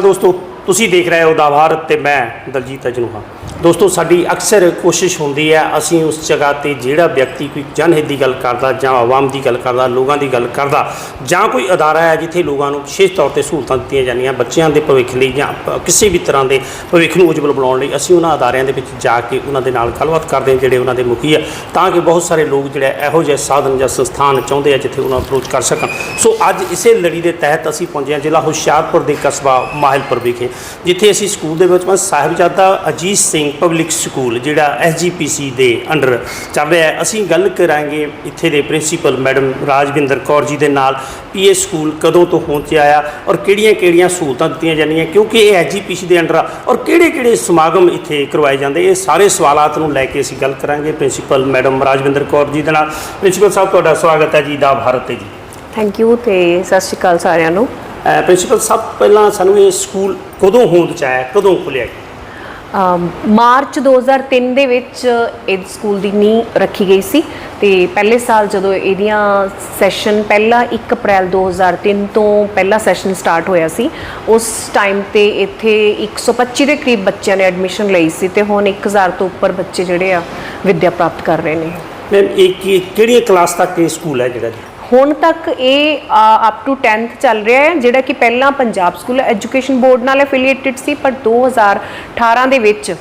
ਦੋਸਤੋ ਤੁਸੀਂ ਦੇਖ ਰਹੇ ਹੋ ਦਾ ਤੇ ਮੈਂ ਦਲਜੀਤ ਅਜਨੂਹਾ। ਦੋਸਤੋ, ਸਾਡੀ ਅਕਸਰ ਕੋਸ਼ਿਸ਼ ਹੁੰਦੀ ਹੈ, ਅਸੀਂ ਉਸ ਜਗ੍ਹਾ ਤੇ ਜਿਹੜਾ ਵਿਅਕਤੀ ਕੋਈ ਜਨਹਿਤ ਦੀ ਗੱਲ ਕਰਦਾ ਜਾਂ ਆਵਾਮ ਦੀ ਗੱਲ ਕਰਦਾ, ਲੋਕਾਂ ਦੀ ਗੱਲ ਕਰਦਾ ਜਾਂ ਕੋਈ ਅਦਾਰਾ ਹੈ ਜਿੱਥੇ ਲੋਕਾਂ ਨੂੰ ਵਿਸ਼ੇਸ਼ ਤੌਰ ਤੇ ਸਹੂਲਤਾਂ ਦਿੱਤੀਆਂ ਜਾਂਦੀਆਂ, ਬੱਚਿਆਂ ਦੇ ਭਵਿੱਖ ਲਈ ਜਾਂ ਕਿਸੇ ਵੀ ਤਰ੍ਹਾਂ ਦੇ ਭਵਿੱਖ ਨੂੰ ਉਜਵਲ ਬਣਾਉਣ ਲਈ, ਅਸੀਂ ਉਹਨਾਂ ਅਦਾਰਿਆਂ ਦੇ ਵਿੱਚ ਜਾ ਕੇ ਉਹਨਾਂ ਦੇ ਨਾਲ ਗੱਲਬਾਤ ਕਰਦੇ ਹਾਂ, ਜਿਹੜੇ ਉਹਨਾਂ ਦੇ ਮੁਖੀ ਆ, ਤਾਂ ਕਿ ਬਹੁਤ ਸਾਰੇ ਲੋਕ ਜਿਹੜੇ ਇਹੋ ਜਿਹੇ ਸਾਧਨ ਜਾਂ ਸੰਸਥਾਨ ਚਾਹੁੰਦੇ ਆ ਜਿੱਥੇ ਉਹਨਾਂ ਅਪਰੋਚ ਕਰ ਸਕਣ। ਸੋ ਅੱਜ ਇਸੇ ਲੜੀ ਦੇ ਤਹਿਤ ਅਸੀਂ ਪਹੁੰਚੇ ਹਾਂ ਜ਼ਿਲ੍ਹਾ ਹੁਸ਼ਿਆਰਪੁਰ ਦੇ ਕਸਬਾ ਮਾਹਿਲਪੁਰ ਵਿਖੇ, ਜਿੱਥੇ ਅਸੀਂ ਸਕੂਲ ਦੇ ਵਿੱਚ ਸਾਹਿਬਜ਼ਾਦਾ ਅਜੀਤ ਸਿੰਘ ਪਬਲਿਕ ਸਕੂਲ ਜਿਹੜਾ ਐਸਜੀਪੀਸੀ ਦੇ ਅੰਡਰ ਚੱਲ ਰਿਹਾ ਹੈ। ਅਸੀਂ ਗੱਲ ਕਰਾਂਗੇ ਇੱਥੇ ਦੇ ਪ੍ਰਿੰਸੀਪਲ ਮੈਡਮ ਰਾਜਵਿੰਦਰ ਕੌਰ ਜੀ ਦੇ ਨਾਲ ਇਹ ਸਕੂਲ ਕਦੋਂ ਤੋਂ ਪਹੁੰਚਿਆ ਆ ਔਰ ਕਿਹੜੀਆਂ-ਕਿਹੜੀਆਂ ਸਹੂਲਤਾਂ ਦਿੱਤੀਆਂ ਜਾਂਦੀਆਂ ਕਿਉਂਕਿ ਇਹ ਐਸਜੀਪੀਸੀ ਦੇ ਅੰਡਰ ਆ ਔਰ ਕਿਹੜੇ-ਕਿਹੜੇ ਸਮਾਗਮ ਇੱਥੇ ਕਰਵਾਏ ਜਾਂਦੇ ਇਹ ਸਾਰੇ ਸਵਾਲਾਤ ਨੂੰ ਲੈ ਕੇ ਅਸੀਂ ਗੱਲ ਕਰਾਂਗੇ ਪ੍ਰਿੰਸੀਪਲ ਮੈਡਮ ਰਾਜਵਿੰਦਰ ਕੌਰ ਜੀ ਦੇ ਨਾਲ। ਪ੍ਰਿੰਸੀਪਲ ਸਾਹਿਬ ਤੁਹਾਡਾ ਸਵਾਗਤ ਹੈ ਜੀ ਦਾ ਭਾਰਤ ਤੇ ਜੀ। ਥੈਂਕ ਯੂ ਤੇ ਸਤਿ ਸ਼੍ਰੀ ਅਕਾਲ ਸਾਰਿਆਂ ਨੂੰ। ਪ੍ਰਿੰਸੀਪਲ ਸਾਹਿਬ ਪਹਿਲਾਂ ਸਾਨੂੰ ਇਹ ਸਕੂਲ ਕਦੋਂ ਹੋਂਦ ਚ ਆਇਆ ਕਦੋਂ ਖੁੱਲਿਆ ਜੀ? ਮਾਰਚ 2003 ਦੇ ਵਿੱਚ ਇਹ ਸਕੂਲ ਦੀ ਨੀਂਹ ਰੱਖੀ ਗਈ ਸੀ ਤੇ ਪਹਿਲੇ ਸਾਲ ਜਦੋਂ ਇਹਦੀਆਂ ਸੈਸ਼ਨ ਪਹਿਲਾ 1 ਅਪ੍ਰੈਲ 2003 ਤੋਂ ਪਹਿਲਾ ਸੈਸ਼ਨ ਸਟਾਰਟ ਹੋਇਆ ਸੀ, ਉਸ ਟਾਈਮ ਤੇ ਇੱਥੇ 125 ਦੇ ਕਰੀਬ ਬੱਚਿਆਂ ਨੇ ਐਡਮਿਸ਼ਨ ਲਈ ਸੀ ਤੇ ਹੁਣ 1000 ਤੋਂ ਉੱਪਰ ਬੱਚੇ ਜਿਹੜੇ ਆ, ਵਿੱਦਿਆ ਪ੍ਰਾਪਤ ਕਰ ਰਹੇ ਨੇ। ਮੈਮ ਇਹ ਕਿਹੜੀ ਕਲਾਸ ਤੱਕ ਇਹ ਸਕੂਲ ਹੈ ਜਿਹੜਾ ਜੀ? ਹੁਣ ਤੱਕ ਇਹ ਅਪ ਟੂ 10th ਚੱਲ ਰਿਹਾ ਹੈ, ਜਿਹੜਾ ਕਿ ਪਹਿਲਾਂ ਪੰਜਾਬ ਸਕੂਲ ਐਜੂਕੇਸ਼ਨ ਬੋਰਡ ਨਾਲ ਐਫੀਲੀਏਟਡ ਸੀ, ਪਰ 2018 ਦੇ ਵਿੱਚ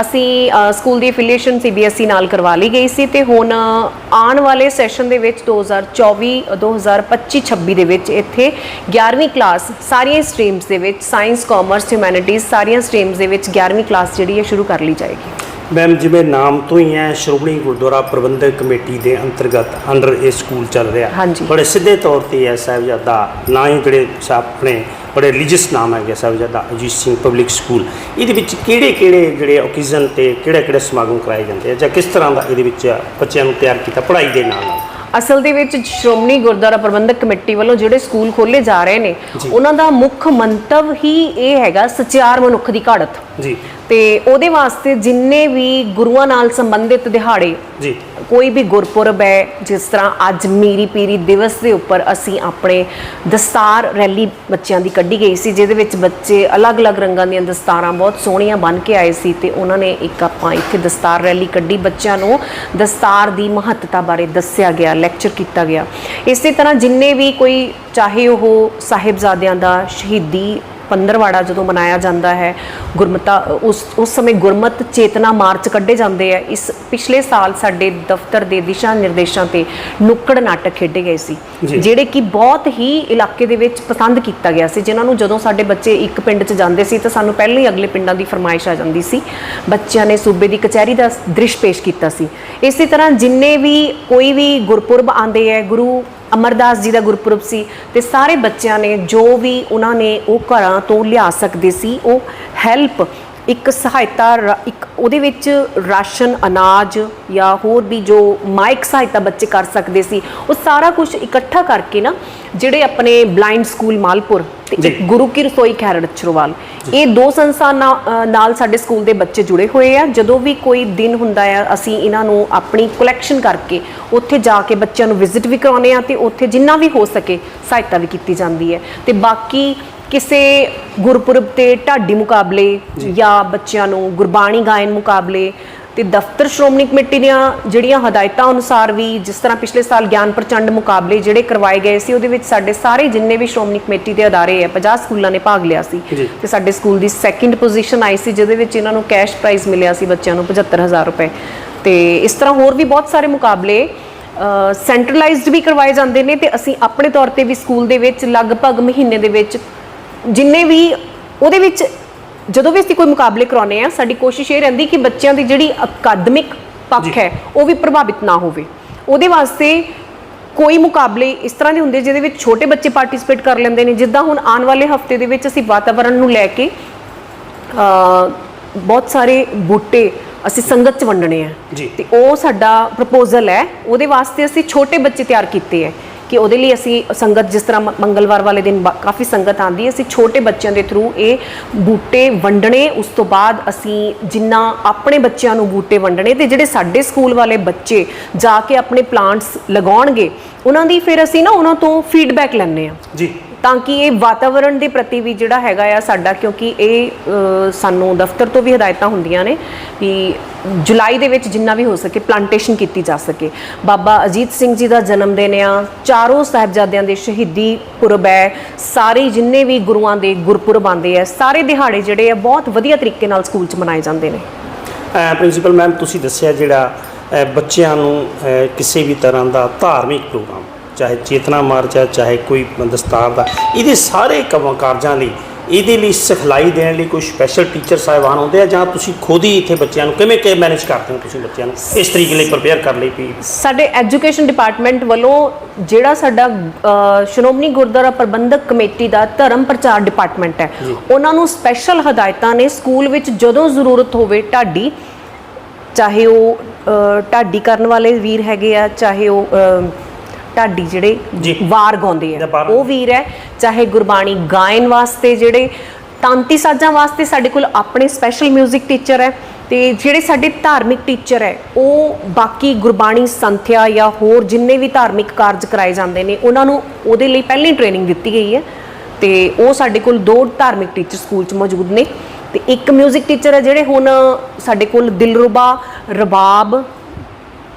ਅਸੀਂ ਸਕੂਲ ਦੀ ਐਫੀਲੀਏਸ਼ਨ ਸੀਬੀਐਸਈ ਨਾਲ ਕਰਵਾ ਲਈ ਗਈ ਸੀ ਤੇ ਹੁਣ ਆਉਣ ਵਾਲੇ ਸੈਸ਼ਨ ਦੇ ਵਿੱਚ 2024 2025 26 ਦੇ ਵਿੱਚ ਇੱਥੇ 11ਵੀਂ ਕਲਾਸ ਸਾਰੀਆਂ ਸਟਰੀਮਸ ਦੇ ਵਿੱਚ ਸਾਇੰਸ ਕਾਮਰਸ ਹਿਊਮੈਨਿਟੀਜ਼ ਸਾਰੀਆਂ ਸਟਰੀਮਸ ਦੇ ਵਿੱਚ 11ਵੀਂ ਕਲਾਸ ਜਿਹੜੀ ਹੈ ਸ਼ੁਰੂ ਕਰ ਲਈ ਜਾਏਗੀ। ਮੈਮ ਜਿਵੇਂ ਨਾਮ ਤੋਂ ਹੀ ਹੈ ਸ਼੍ਰੋਮਣੀ ਗੁਰਦੁਆਰਾ ਪ੍ਰਬੰਧਕ ਕਮੇਟੀ ਦੇ ਅੰਤਰਗਤ ਅੰਡਰ ਇਹ ਸਕੂਲ ਚੱਲ ਰਿਹਾ। ਹਾਂਜੀ। ਬੜੇ ਸਿੱਧੇ ਤੌਰ ਤੇ ਹੈ ਸਾਹਿਬਜ਼ਾਦਾ ਨਾ ਹੀ ਜਿਹੜੇ ਸਾ- ਆਪਣੇ ਬੜੇ ਰਿਲੀਜੀਅਸ ਨਾਮ ਹੈਗੇ ਸਾਹਿਬਜ਼ਾਦਾ ਅਜੀਤ ਸਿੰਘ ਪਬਲਿਕ ਸਕੂਲ ਇਹਦੇ ਵਿੱਚ ਕਿਹੜੇ ਕਿਹੜੇ ਜਿਹੜੇ ਓਕੇਜ਼ਨ ਤੇ ਕਿਹੜੇ ਕਿਹੜੇ ਸਮਾਗਮ ਕਰਾਏ ਜਾਂਦੇ ਆ ਜਾਂ ਕਿਸ ਤਰ੍ਹਾਂ ਦਾ ਇਹਦੇ ਵਿੱਚ ਬੱਚਿਆਂ ਨੂੰ ਤਿਆਰ ਕੀਤਾ ਪੜ੍ਹਾਈ ਦੇ ਨਾਲ ਨਾਲ? ਅਸਲ ਦੇ ਵਿੱਚ ਸ਼੍ਰੋਮਣੀ ਗੁਰਦੁਆਰਾ ਪ੍ਰਬੰਧਕ ਕਮੇਟੀ ਵੱਲੋਂ ਜਿਹੜੇ ਸਕੂਲ ਖੋਲੇ ਜਾ ਰਹੇ ਨੇ। ਉਹਨਾਂ ਦਾ ਮੁੱਖ ਮੰਤਵ ਹੀ ਇਹ ਹੈਗਾ ਸਚਿਆਰ ਮਨੁੱਖ ਦੀ ਘਾੜਤ। ਜੀ। ਤੇ ਉਹਦੇ ਵਾਸਤੇ ਜਿੰਨੇ ਵੀ ਗੁਰੂਆਂ ਨਾਲ ਸੰਬੰਧਿਤ ਦਿਹਾੜੇ ਜੀ। ਕੋਈ ਵੀ ਗੁਰਪੁਰਬ ਹੈ ਜਿਸ ਤਰ੍ਹਾਂ ਅੱਜ ਮੀਰੀ ਪੀਰੀ ਦਿਵਸ ਦੇ ਉੱਪਰ ਅਸੀਂ ਆਪਣੇ ਦਸਤਾਰ ਰੈਲੀ ਬੱਚਿਆਂ ਦੀ ਕੱਢੀ ਗਈ ਸੀ ਜਿਹਦੇ ਵਿੱਚ ਬੱਚੇ ਅਲੱਗ-ਅਲੱਗ ਰੰਗਾਂ ਦੀਆਂ ਦਸਤਾਰਾਂ ਬਹੁਤ ਸੋਹਣੀਆਂ ਬਣ ਕੇ ਆਏ ਸੀ ਤੇ ਉਹਨਾਂ ਨੇ ਇੱਕ ਆਪਾਂ ਇੱਥੇ ਦਸਤਾਰ ਰੈਲੀ ਕੱਢੀ ਬੱਚਿਆਂ ਨੂੰ। ਦਸਤਾਰ ਦੀ ਮਹੱਤਤਾ ਬਾਰੇ ਦੱਸਿਆ ਗਿਆ ਲੈਕਚਰ ਕੀਤਾ ਗਿਆ। ਇਸੇ ਤਰ੍ਹਾਂ ਜਿੰਨੇ ਵੀ ਕੋਈ ਚਾਹੇ ਉਹ ਸਾਹਿਬਜ਼ਾਦਿਆਂ ਦਾ ਸ਼ਹੀਦੀ ਪੰਦਰਵਾੜਾ ਜਦੋਂ ਮਨਾਇਆ ਜਾਂਦਾ ਹੈ ਗੁਰਮਤਾ ਉਸ ਉਸ ਸਮੇਂ ਗੁਰਮਤ ਚੇਤਨਾ ਮਾਰਚ ਕੱਢੇ ਜਾਂਦੇ ਆ। ਇਸ ਪਿਛਲੇ ਸਾਲ ਸਾਡੇ ਦਫ਼ਤਰ ਦੇ ਦਿਸ਼ਾ ਨਿਰਦੇਸ਼ਾਂ ਤੇ ਨੁੱਕੜ ਨਾਟਕ ਖੇਡੇ ਗਏ ਸੀ। ਜਿਹੜੇ ਕਿ ਬਹੁਤ ਹੀ ਇਲਾਕੇ ਦੇ ਵਿੱਚ ਪਸੰਦ ਕੀਤਾ ਗਿਆ ਸੀ ਜਿਨ੍ਹਾਂ ਨੂੰ ਜਦੋਂ ਸਾਡੇ ਬੱਚੇ ਇੱਕ ਪਿੰਡ 'ਚ ਜਾਂਦੇ ਸੀ ਤਾਂ ਸਾਨੂੰ ਪਹਿਲਾਂ ਹੀ ਅਗਲੇ ਪਿੰਡਾਂ ਦੀ ਫਰਮਾਇਸ਼ ਆ ਜਾਂਦੀ ਸੀ। ਬੱਚਿਆਂ ਨੇ ਸੂਬੇ ਦੀ ਕਚਹਿਰੀ ਦਾ ਦ੍ਰਿਸ਼ ਪੇਸ਼ ਕੀਤਾ ਸੀ। ਇਸੇ ਤਰ੍ਹਾਂ ਜਿੰਨੇ ਵੀ ਕੋਈ ਵੀ ਗੁਰਪੁਰਬ ਆਉਂਦੇ ਹੈ ਗੁਰੂ ਅਮਰਦਾਸ ਜੀ ਦਾ ਗੁਰਪੁਰਬ ਸੀ ਤੇ ਸਾਰੇ ਬੱਚਿਆਂ ਨੇ ਜੋ ਵੀ ਉਹਨਾਂ ਨੇ ਉਹ ਘਰਾਂ ਤੋਂ ਲਿਆ ਸਕਦੇ ਸੀ, ਉਹ ਹੈਲਪ ਇੱਕ ਸਹਾਇਤਾ ਇੱਕ ਉਹਦੇ ਵਿੱਚ ਰਾਸ਼ਨ ਅਨਾਜ ਜਾਂ ਹੋਰ ਵੀ ਜੋ ਮਾਇਕ ਸਹਾਇਤਾ ਬੱਚੇ ਕਰ ਸਕਦੇ ਸੀ ਉਹ ਸਾਰਾ ਕੁਝ ਇਕੱਠਾ ਕਰਕੇ ਨਾ ਜਿਹੜੇ ਆਪਣੇ ਬਲਾਈਂਡ ਸਕੂਲ ਮਾਲਪੁਰ ਤੇ ਗੁਰੂ ਕੀ ਰਸੋਈ ਖੈਰੜ ਚਰਵਾਲ ਇਹ ਦੋ ਸੰਸਥਾ ਨਾ- ਅ, ਨਾਲ ਸਾਡੇ ਸਕੂਲ ਦੇ ਬੱਚੇ ਜੁੜੇ ਹੋਏ ਆ। ਜਦੋਂ ਵੀ ਕੋਈ ਦਿਨ ਹੁੰਦਾ ਆ ਅਸੀਂ ਇਹਨਾਂ ਨੂੰ ਆਪਣੀ ਕਲੈਕਸ਼ਨ ਕਰਕੇ ਉੱਥੇ ਜਾ ਕੇ ਬੱਚਿਆਂ ਨੂੰ ਵਿਜ਼ਿਟ ਵੀ ਕਰਾਉਂਦੇ ਆ ਤੇ ਉੱਥੇ ਜਿੰਨਾ ਵੀ ਹੋ ਸਕੇ ਸਹਾਇਤਾ ਵੀ ਕੀਤੀ ਜਾਂਦੀ ਹੈ। ਤੇ ਬਾਕੀ ਕਿਸੇ ਗੁਰਪੁਰਬ ਤੇ ਢਾਡੀ ਮੁਕਾਬਲੇ ਜਾਂ ਬੱਚਿਆਂ ਨੂੰ ਗੁਰਬਾਣੀ ਗਾਇਨ ਮੁਕਾਬਲੇ ਤੇ ਦਫ਼ਤਰ ਸ਼੍ਰੋਮਣੀ ਕਮੇਟੀ ਦੀਆਂ ਜਿਹੜੀਆਂ ਹਦਾਇਤਾਂ ਅਨੁਸਾਰ ਵੀ ਜਿਸ ਤਰ੍ਹਾਂ ਪਿਛਲੇ ਸਾਲ ਗਿਆਨ ਪ੍ਰਚੰਡ ਮੁਕਾਬਲੇ ਜਿਹੜੇ ਕਰਵਾਏ ਗਏ ਸੀ ਉਹਦੇ ਵਿੱਚ ਸਾਡੇ ਸਾਰੇ ਜਿੰਨੇ ਵੀ ਸ਼੍ਰੋਮਣੀ ਕਮੇਟੀ ਦੇ ਅਦਾਰੇ ਆ 50 ਸਕੂਲਾਂ ਨੇ ਭਾਗ ਲਿਆ ਸੀ। ਤੇ ਸਾਡੇ ਸਕੂਲ ਦੀ ਸੈਕਿੰਡ ਪੋਜੀਸ਼ਨ ਆਈ ਸੀ ਜਿਹਦੇ ਵਿੱਚ ਇਹਨਾਂ ਨੂੰ ਕੈਸ਼ ਪ੍ਰਾਈਜ਼ ਮਿਲਿਆ ਸੀ ਬੱਚਿਆਂ ਨੂੰ 75000 ਰੁਪਏ ਤੇ ਇਸ ਤਰ੍ਹਾਂ ਹੋਰ ਵੀ ਬਹੁਤ ਸਾਰੇ ਮੁਕਾਬਲੇ ਸੈਂਟਰਲਾਈਜ਼ਡ ਵੀ ਕਰਵਾਏ ਜਾਂਦੇ ਨੇ ਤੇ ਅਸੀਂ ਆਪਣੇ ਤੌਰ ਤੇ ਵੀ ਸਕੂਲ ਦੇ ਵਿੱਚ ਲਗਭਗ ਮਹੀਨੇ ਦੇ ਵਿੱਚ ਜਿੰਨੇ ਵੀ ਉਹਦੇ ਵਿੱਚ ਜਦੋਂ ਵੀ ਅਸੀਂ ਕੋਈ ਮੁਕਾਬਲੇ ਕਰਾਉਨੇ ਆ ਸਾਡੀ ਕੋਸ਼ਿਸ਼ ਇਹ ਰਹਿੰਦੀ ਕਿ ਬੱਚਿਆਂ ਦੀ ਜਿਹੜੀ ਅਕਾਦਮਿਕ ਪੱਖ। ਹੈ ਉਹ ਵੀ ਪ੍ਰਭਾਵਿਤ ਨਾ ਹੋਵੇ ਉਹਦੇ ਵਾਸਤੇ ਕੋਈ ਮੁਕਾਬਲੇ ਇਸ ਤਰ੍ਹਾਂ ਦੇ ਹੁੰਦੇ ਜਿਹਦੇ ਵਿੱਚ ਛੋਟੇ ਬੱਚੇ ਪਾਰਟਿਸਿਪੇਟ ਕਰ ਲੈਂਦੇ ਨੇ ਜਿੱਦਾਂ ਹੁਣ ਆਉਣ ਵਾਲੇ ਹਫ਼ਤੇ ਦੇ ਵਿੱਚ ਅਸੀਂ ਵਾਤਾਵਰਣ ਨੂੰ ਲੈ ਕੇ ਬਹੁਤ ਸਾਰੇ ਬੂਟੇ ਅਸੀਂ ਸੰਗਤ ਚ ਵੰਡਣੇ ਆ। ਤੇ ਉਹ ਸਾਡਾ ਪ੍ਰਪੋਜ਼ਲ ਹੈ ਉਹਦੇ ਵਾਸਤੇ ਅਸੀਂ ਛੋਟੇ ਬੱਚੇ ਤਿਆਰ ਕੀਤੇ ਹੈ ਕਿ ਉਹਦੇ ਲਈ ਅਸੀਂ ਸੰਗਤ ਜਿਸ ਤਰ੍ਹਾਂ ਮੰਗਲਵਾਰ ਵਾਲੇ ਦਿਨ ਬਾ- ਕਾਫੀ ਸੰਗਤ ਆਂਦੀ ਹੈ, ਅਸੀਂ ਛੋਟੇ ਬੱਚਿਆਂ ਦੇ ਥਰੂ ਇਹ ਬੂਟੇ ਵੰਡਣੇ, ਉਸ ਤੋਂ ਬਾਅਦ ਅਸੀਂ ਜਿੰਨਾ ਆਪਣੇ ਬੱਚਿਆਂ ਨੂੰ ਬੂਟੇ ਵੰਡਣੇ ਤੇ ਜਿਹੜੇ ਸਾਡੇ ਸਕੂਲ ਵਾਲੇ ਬੱਚੇ ਜਾ ਕੇ ਆਪਣੇ ਪਲਾਂਟਸ ਲਗਾਉਣਗੇ, ਉਹਨਾਂ ਦੀ ਫਿਰ ਅਸੀਂ ਨਾ ਉਹਨਾਂ ਤੋਂ ਫੀਡਬੈਕ ਲੈਂਦੇ ਆ ਜੀ। ਤਾਂ ਕਿ ਇਹ ਵਾਤਾਵਰਣ ਦੇ ਪ੍ਰਤੀ ਵੀ ਜਿਹੜਾ ਹੈਗਾ ਆ ਸਾਡਾ, ਕਿਉਂਕਿ ਇਹ ਸਾਨੂੰ ਦਫ਼ਤਰ ਤੋਂ ਵੀ ਹਦਾਇਤਾਂ ਹੁੰਦੀਆਂ ਨੇ ਕਿ ਜੁਲਾਈ ਦੇ ਵਿੱਚ ਜਿੰਨਾ ਵੀ ਹੋ ਸਕੇ ਪਲਾਂਟੇਸ਼ਨ ਕੀਤੀ ਜਾ ਸਕੇ। ਬਾਬਾ ਅਜੀਤ ਸਿੰਘ ਜੀ ਦਾ ਜਨਮ ਦਿਨ ਆ, ਚਾਰੋਂ ਸਾਹਿਬਜ਼ਾਦਿਆਂ ਦੇ ਸ਼ਹੀਦੀ ਪੁਰਬ ਹੈ, ਸਾਰੇ ਜਿੰਨੇ ਵੀ ਗੁਰੂਆਂ ਦੇ ਗੁਰਪੁਰਬ ਆਉਂਦੇ ਆ, ਸਾਰੇ ਦਿਹਾੜੇ ਜਿਹੜੇ ਆ ਬਹੁਤ ਵਧੀਆ ਤਰੀਕੇ ਨਾਲ ਸਕੂਲ 'ਚ ਮਨਾਏ ਜਾਂਦੇ ਨੇ। ਪ੍ਰਿੰਸੀਪਲ ਮੈਮ, ਤੁਸੀਂ ਦੱਸਿਆ ਜਿਹੜਾ ਬੱਚਿਆਂ ਨੂੰ ਕਿਸੇ ਵੀ ਤਰ੍ਹਾਂ ਦਾ ਧਾਰਮਿਕ ਪ੍ਰੋਗਰਾਮ। ਚਾਹੇ ਚੇਤਨਾ ਮਾਰਚ ਹੈ ਚਾਹੇ ਕੋਈ ਦਸਤਾਰ ਦਾ। ਇਹਦੇ ਸਾਰੇ ਕੰਮ ਕਾਰਜਾਂ ਲਈ ਇਹਦੇ ਲਈ ਸਿਖਲਾਈ ਦੇਣ ਲਈ ਕੋਈ ਸਪੈਸ਼ਲ ਟੀਚਰ ਸਾਹਿਬਾਨ ਹੁੰਦੇ ਆ ਜਾਂ ਤੁਸੀਂ ਖੁਦ ਹੀ ਇੱਥੇ ਬੱਚਿਆਂ ਨੂੰ ਕਿਵੇਂ ਕਿ ਮੈਨੇਜ ਕਰਦੇ ਹੋ ਤੁਸੀਂ ਬੱਚਿਆਂ ਨੂੰ? ਇਸ ਤਰੀਕੇ ਲਈ ਪ੍ਰਪੇਅਰ ਕਰ ਲਈ ਵੀ ਸਾਡੇ ਐਜੂਕੇਸ਼ਨ ਡਿਪਾਰਟਮੈਂਟ ਵੱਲੋਂ ਜਿਹੜਾ ਸਾਡਾ ਸ਼੍ਰੋਮਣੀ ਗੁਰਦੁਆਰਾ ਪ੍ਰਬੰਧਕ ਕਮੇਟੀ ਦਾ ਧਰਮ ਪ੍ਰਚਾਰ ਡਿਪਾਰਟਮੈਂਟ ਹੈ ਉਹਨਾਂ ਨੂੰ ਸਪੈਸ਼ਲ ਹਦਾਇਤਾਂ ਨੇ ਸਕੂਲ ਵਿੱਚ ਜਦੋਂ ਜ਼ਰੂਰਤ ਹੋਵੇ ਢਾਡੀ ਚਾਹੇ ਉਹ ਢਾਡੀ ਕਰਨ ਵਾਲੇ ਵੀਰ ਹੈਗੇ ਆ ਚਾਹੇ ਉਹ ਢਾਡੀ ਜੀ। ਜਿਹੜੇ ਵਾਰ ਗਾਉਂਦੇ ਜਾਂ ਆ ਵਾਰ- ਉਹ ਵੀਰ ਹੈ ਚਾਹੇ ਗੁਰਬਾਣੀ ਗਾਇਨ ਵਾਸਤੇ ਜਿਹੜੇ ਤਾਂਤੀ ਸਾਜ਼ਾਂ ਵਾਸਤੇ ਸਾਡੇ ਕੋਲ ਆਪਣੇ ਸਪੈਸ਼ਲ 뮤직 ਟੀਚਰ ਹੈ ਤੇ ਜਿਹੜੇ ਸਾਡੇ ਧਾਰਮਿਕ ਟੀਚਰ ਹੈ ਉਹ ਬਾਕੀ ਗੁਰਬਾਣੀ ਸੰਥਿਆ ਜਾਂ ਹੋਰ ਜਿੰਨੇ ਵੀ ਧਾਰਮਿਕ ਕਾਰਜ ਕਰਾਏ ਜਾਂਦੇ ਨੇ ਉਹਨਾਂ ਨੂੰ ਉਹਦੇ ਲਈ ਪਹਿਲਾਂ ਹੀ ਟ੍ਰੇਨਿੰਗ ਦਿੱਤੀ ਗਈ ਹੈ ਤੇ ਉਹ ਸਾਡੇ ਕੋਲ ਦੋ ਧਾਰਮਿਕ ਟੀਚਰ ਸਕੂਲ 'ਚ ਮੌਜੂਦ ਨੇ ਤੇ ਇੱਕ 뮤직 ਟੀਚਰ ਹੈ ਜਿਹੜੇ ਹੁਣ ਸਾਡੇ ਕੋਲ ਦਿਲਰੁਬਾ ਰਬਾਬ